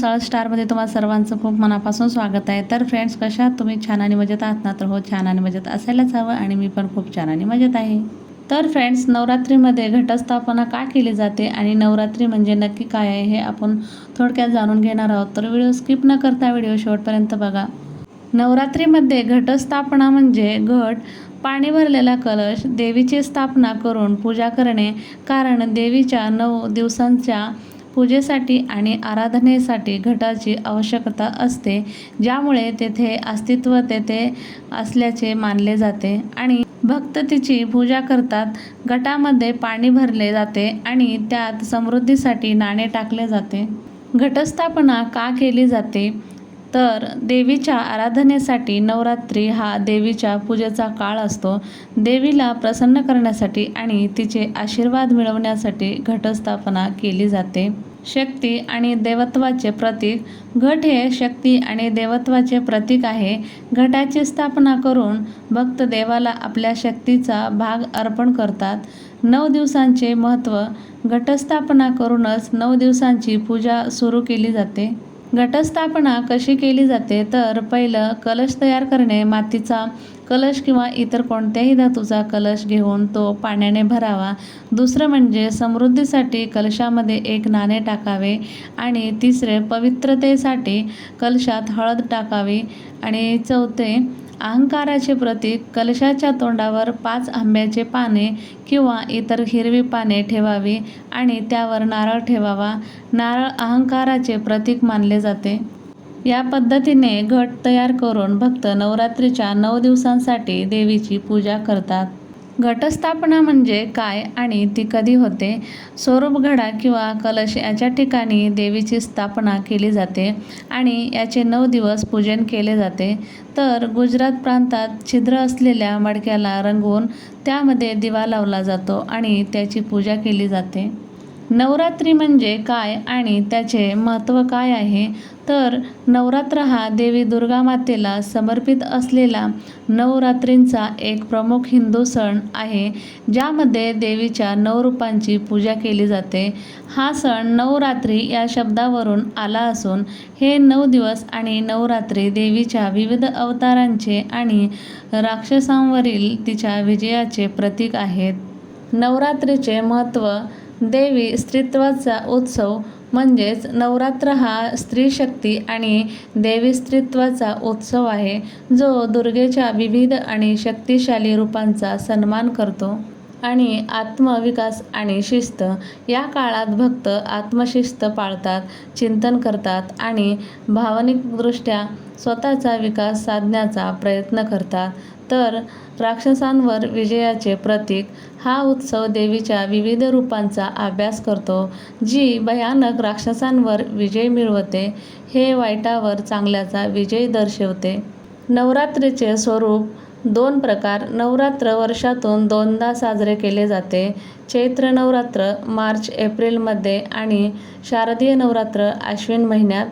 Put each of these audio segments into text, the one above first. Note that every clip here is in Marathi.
मुसाळ स्टारमध्ये तुम्हाला सर्वांचं खूप मनापासून स्वागत आहे. तर फ्रेंड्स कशा तुम्ही छान आणि मजेत आहात ना? तर हो छान आणि मजेत असायलाच हवं आणि मी पण खूप छान आणि मजेत आहे. तर फ्रेंड्स नवरात्रीमध्ये घटस्थापना का केली जाते आणि नवरात्री म्हणजे नक्की काय आहे हे आपण थोडक्यात जाणून घेणार आहोत. तर व्हिडिओ स्किप न करता व्हिडिओ शेवटपर्यंत बघा. नवरात्रीमध्ये घटस्थापना म्हणजे घट पाणी भरलेला कलश देवीची स्थापना करून पूजा करणे. कारण देवीच्या नऊ दिवसांच्या पूजेसाठी आणि आराधनेसाठी घटाची आवश्यकता असते ज्यामुळे तेथे अस्तित्व तेथे असल्याचे मानले जाते आणि भक्त तिची पूजा करतात. घटामध्ये पाणी भरले जाते आणि त्यात समृद्धीसाठी नाणे टाकले जाते. घटस्थापना का केली जाते? तर देवीच्या आराधनेसाठी नवरात्री हा देवीच्या पूजेचा काळ असतो. देवीला प्रसन्न करण्यासाठी आणि तिचे आशीर्वाद मिळवण्यासाठी घटस्थापना केली जाते. शक्ती आणि देवत्वाचे प्रतीक. घट हे शक्ती आणि देवत्वाचे प्रतीक आहे. घटाची स्थापना करून भक्त देवाला आपल्या शक्तीचा भाग अर्पण करतात. नऊ दिवसांचे महत्त्व. घटस्थापना करूनच नऊ दिवसांची पूजा सुरू केली जाते. घटस्थापना कशी केली जाते? तर पहिलं कलश तयार करणे मातीचा कलश किंवा इतर कोणत्याही धातूचा कलश घेऊन तो पाण्याने भरावा. दुसरं म्हणजे समृद्धीसाठी कलशामध्ये एक नाणे टाकावे आणि तिसरे पवित्रतेसाठी कलशात हळद टाकावी. आणि चौथे अहंकाराचे प्रतीक कलशाच्या तोंडावर पाच आंब्याचे पाने किंवा इतर हिरवी पाने ठेवावी आणि त्यावर नारळ ठेवावा. नारळ अहंकाराचे प्रतीक मानले जाते. या पद्धतीने घट तयार करून भक्त नवरात्रीच्या नऊ दिवसांसाठी देवीची पूजा करतात. घटस्थापना म्हणजे काय आणि ती कधी होते? स्वरूपघडा किंवा कलश याच्या ठिकाणी देवीची स्थापना केली जाते आणि याचे नऊ दिवस पूजन केले जाते. तर गुजरात प्रांतात छिद्र असलेल्या मडक्याला रंगवून त्यामध्ये दिवा लावला जातो आणि त्याची पूजा केली जाते. नवरात्री म्हणजे काय आणि त्याचे महत्त्व काय आहे? तर नवरात्र हा देवी दुर्गा मातेला समर्पित असलेला नवरात्रींचा एक प्रमुख हिंदू सण आहे ज्यामध्ये देवीच्या नऊ रूपांची पूजा केली जाते. हा सण नवरात्री या शब्दावरून आला असून हे नऊ दिवस आणि नवरात्री देवीच्या विविध अवतारांचे आणि राक्षसांवरील तिच्या विजयाचे प्रतीक आहेत. नवरात्रीचे महत्त्व देवी स्त्रीत्वाचा उत्सव म्हणजेच नवरात्र हा स्त्री शक्ती आणि देवी स्त्रीत्वाचा उत्सव आहे जो दुर्गेच्या विविध आणि शक्तिशाली रूपांचा सन्मान करतो. आणि आत्मविकास आणि शिस्त. या काळात भक्त आत्मशिस्त पाळतात चिंतन करतात आणि भावनिकदृष्ट्या स्वतःचा विकास साधण्याचा प्रयत्न करतात. तर राक्षसांवर विजयाचे प्रतीक हा उत्सव देवीच्या विविध रूपांचा अभ्यास करतो जी भयानक राक्षसांवर विजय मिळवते हे वाईटावर चांगल्याचा विजय दर्शवते. नवरात्रीचे स्वरूप दोन प्रकार. नवरात्र वर्षातून दोनदा साजरे केले जाते. चैत्र नवरात्र मार्च एप्रिलमध्ये आणि शारदीय नवरात्र आश्विन महिन्यात.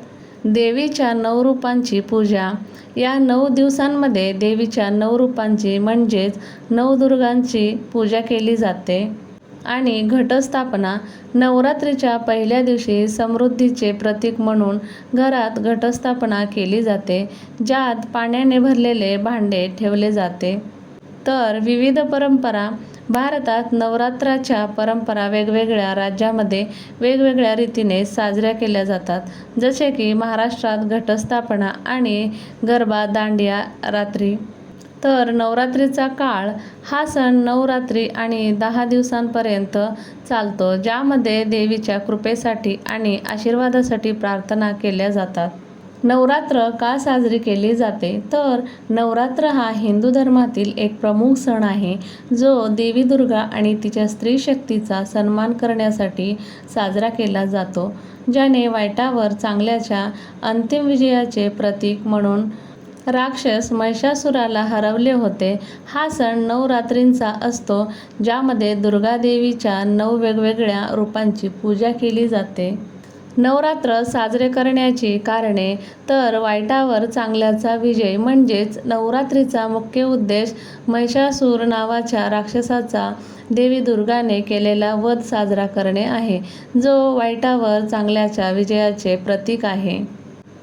देवीच्या नऊ रूपांची पूजा. या नऊ दिवसांमध्ये देवीच्या नऊ रूपांची म्हणजेच नवदुर्गांची पूजा केली जाते. आणि घटस्थापना नवरात्रीच्या पहिल्या दिवशी समृद्धीचे प्रतीक म्हणून घरात घटस्थापना केली जाते ज्यात पाण्याने भरलेले भांडे ठेवले जाते. तर विविध परंपरा भारतात नवरात्राच्या परंपरा वेगवेगळ्या राज्यामध्ये वेगवेगळ्या रीतीने साजऱ्या केल्या जातात. जसे की महाराष्ट्रात घटस्थापना आणि गरबा दांडिया रात्री तर नवरात्रीचा काळ हा सण नवरात्री आणि दहा दिवसांपर्यंत चालतो ज्यामध्ये देवीच्या कृपेसाठी आणि आशीर्वादासाठी प्रार्थना केल्या जातात. नवरात्र का साजरी केली जाते? तर नवरात्र हा हिंदू धर्मातील एक प्रमुख सण आहे जो देवी दुर्गा आणि तिच्या स्त्री शक्तीचा सन्मान करण्यासाठी साजरा केला जातो ज्याने वाईटावर चांगल्याच्या अंतिम विजयाचे प्रतीक म्हणून राक्षस महिषासुराला हरवले होते. हा सण नवरात्रींचा असतो ज्यामध्ये दुर्गादेवीच्या नऊ वेगवेगळ्या रूपांची पूजा केली जाते. नवरात्र साजरे करण्याची कारणे तर वाईटावर चांगल्याचा विजय म्हणजेच नवरात्रीचा मुख्य उद्देश महिषासूर नावाच्या राक्षसाचा देवी दुर्गाने केलेला वध साजरा करणे आहे जो वाईटावर चांगल्याच्या विजयाचे प्रतीक आहे.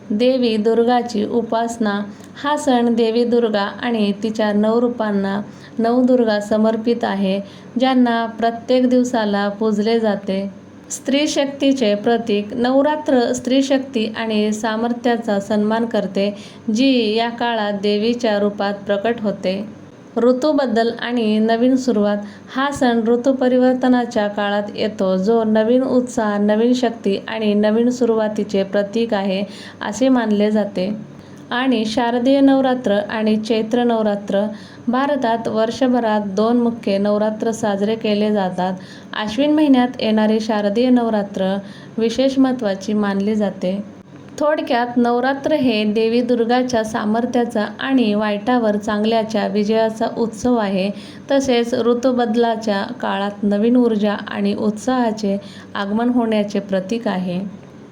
देवी दुर्गाची उपासना. हा सण देवी दुर्गा आणि तिच्या नऊ रूपांना नवदुर्गा समर्पित आहे ज्यांना प्रत्येक दिवसाला पूजले जाते. स्त्री शक्तीचे प्रतीक नवरात्र स्त्री शक्ती आणि सामर्थ्याचा सन्मान करते जी या काळात देवीच्या रूपात प्रकट होते. ऋतूबद्दल आणि नवीन सुरुवात हा सण ऋतुपरिवर्तनाच्या काळात येतो जो नवीन उत्साह नवीन शक्ती आणि नवीन सुरुवातीचे प्रतीक आहे असे मानले जाते. आणि शारदीय नवरात्र आणि चैत्र नवरात्र भारतात वर्षभरात दोन मुख्य नवरात्र साजरे केले जातात. आश्विन महिन्यात येणारी शारदीय नवरात्र विशेष महत्त्वाची मानली जाते. थोडक्यात नवरात्र हे देवी दुर्गाच्या सामर्थ्याचा आणि वाईटावर चांगल्याच्या विजयाचा उत्सव आहे. तसेच ऋतुबदलाच्या काळात नवीन ऊर्जा आणि उत्साहाचे आगमन होण्याचे प्रतीक आहे.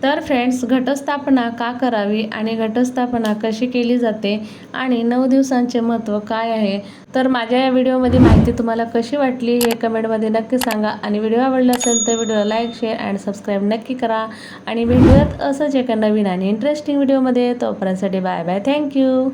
तर फ्रेंड्स घटस्थापना का करावी आणि घटस्थापना कशी केली जाते आणि नऊ दिवसांचे महत्त्व काय आहे? तर माझ्या या व्हिडिओमध्ये माहिती तुम्हाला कशी वाटली हे कमेंटमध्ये नक्की सांगा आणि व्हिडिओ आवडला असेल तर व्हिडिओला लाईक शेअर अँड सबस्क्राईब नक्की करा. आणि भेटूयात असंच एका नवीन आणि इंटरेस्टिंग व्हिडिओमध्ये. तोपर्यंतसाठी बाय बाय. Thank you.